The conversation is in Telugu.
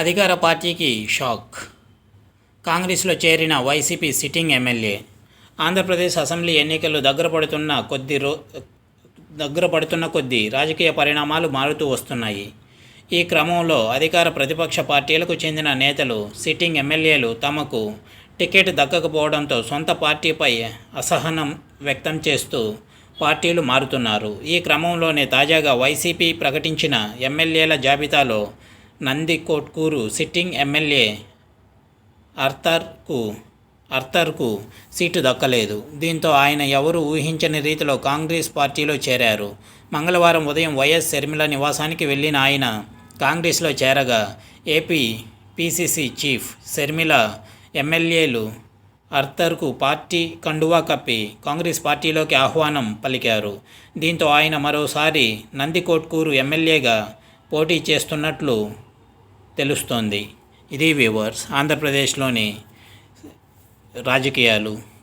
అధికార పార్టీకి షాక్. కాంగ్రెస్లో చేరిన YCP sitting MLA. Andhra Pradesh assembly ఎన్నికలు దగ్గర పడుతున్న కొద్ది రో దగ్గర పడుతున్న కొద్దీ రాజకీయ పరిణామాలు మారుతూ వస్తున్నాయి. ఈ క్రమంలో అధికార ప్రతిపక్ష పార్టీలకు చెందిన నేతలు సిట్టింగ్ ఎమ్మెల్యేలు తమకు టికెట్ దక్కకపోవడంతో సొంత పార్టీపై అసహనం వ్యక్తం చేస్తూ పార్టీలు మారుతున్నారు. ఈ క్రమంలోనే తాజాగా వైసీపీ ప్రకటించిన ఎమ్మెల్యేల జాబితాలో నంది కోట్కూరు సిట్టింగ్ ఎమ్మెల్యే అర్థర్కు అర్థర్కు సీటు దక్కలేదు. దీంతో ఆయన ఎవరు ఊహించని రీతిలో కాంగ్రెస్ పార్టీలో చేరారు. మంగళవారం ఉదయం వైఎస్ షర్మిల నివాసానికి వెళ్ళిన ఆయన కాంగ్రెస్లో చేరగా ఏపీ పిసిసి చీఫ్ శర్మిల ఎమ్మెల్యేలు అర్థర్కు పార్టీ కండువా కప్పి కాంగ్రెస్ పార్టీలోకి ఆహ్వానం పలికారు. దీంతో ఆయన మరోసారి నందికోట్కూరు ఎమ్మెల్యేగా పోటీ చేస్తున్నట్లు తెలుస్తోంది. ఇది వ్యూవర్స్ ఆంధ్రప్రదేశ్లోని రాజకీయాలు